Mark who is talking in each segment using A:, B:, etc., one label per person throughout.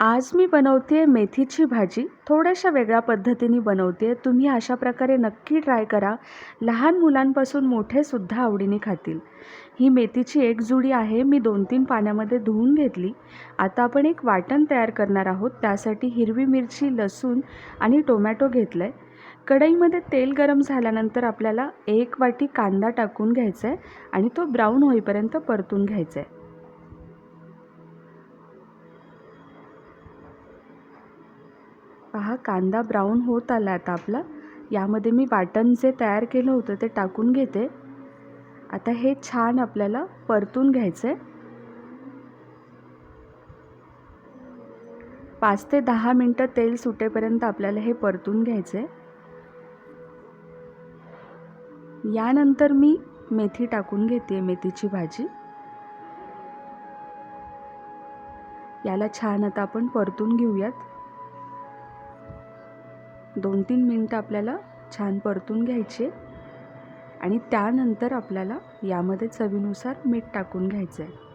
A: आज मी बनवते मेथीची भाजी. थोड्याशा वेगळ्या पद्धतीने बनवते तुम्ही अशा प्रकारे नक्की ट्राय करा. लहान मुलांपासून मोठेसुद्धा आवडीने खातील. ही मेथीची एक जुडी आहे. मी दोन तीन पाण्यामध्ये धुवून घेतली. आता आपण एक वाटण तयार करणार आहोत. त्यासाठी हिरवी मिरची लसूण आणि टोमॅटो घेतलं आहे कढईमध्ये तेल गरम झाल्यानंतर आपल्याला एक वाटी कांदा टाकून घ्यायचा आहे आणि तो ब्राऊन होईपर्यंत परतून घ्यायचा आहे पहा कांदा ब्राऊन होत आला आता आपला. यामध्ये मी वाटण जे तयार केलं होतं ते टाकून घेते. आता हे छान आपल्याला परतून घ्यायचं आहे पाच ते दहा मिनटं तेल सुटेपर्यंत आपल्याला हे परतून घ्यायचं आहे यानंतर मी मेथी टाकून घेते मेथीची भाजी. याला छान आता आपण परतून घेऊयात. दोन तीन मिनटं आपल्याला छान परतून घ्यायचे आणि त्यानंतर आपल्याला यामध्ये चवीनुसार मीठ टाकून घ्यायचं आहे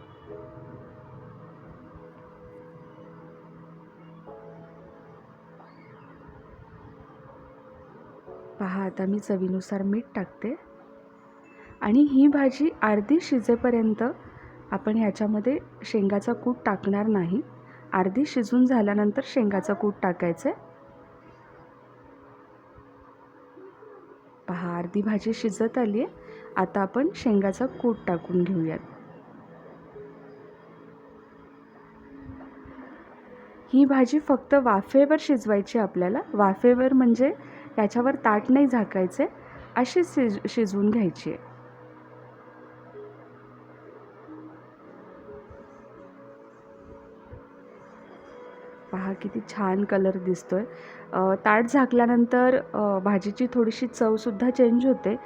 A: पहा आता मी चवीनुसार मीठ टाकते. आणि ही भाजी अर्धी शिजेपर्यंत आपण ह्याच्यामध्ये शेंगाचा कूट टाकणार नाही. अर्धी शिजून झाल्यानंतर शेंगाचा कूट टाकायचं आहे पहा अर्धी भाजी शिजत आली आहे. आता आपण शेंगाचा कूट टाकून घेऊयात. ही भाजी फक्त वाफेवर शिजवायची आपल्याला. वाफेवर म्हणजे याच्यावर ताट नाही झाकायचे अशी शिज शिजवून घ्यायची आहे. पहा किती छान कलर दिसतो आहे ताट झाकल्यानंतर भाजीची थोडीशी चवसुद्धा चेंज होते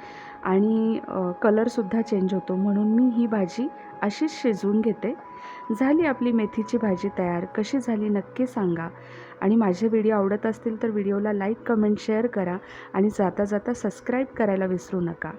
A: आणि कलरसुद्धा चेंज होतो. म्हणून मी ही भाजी अशीच शिजवून घेते. झाली आपली मेथीची भाजी तयार. कशी झाली नक्की सांगा. आणि माझे व्हिडिओ आवडत असतील तर व्हिडिओला लाईक कमेंट शेअर करा आणि जाता जाता सबस्क्राईब करायला विसरू नका.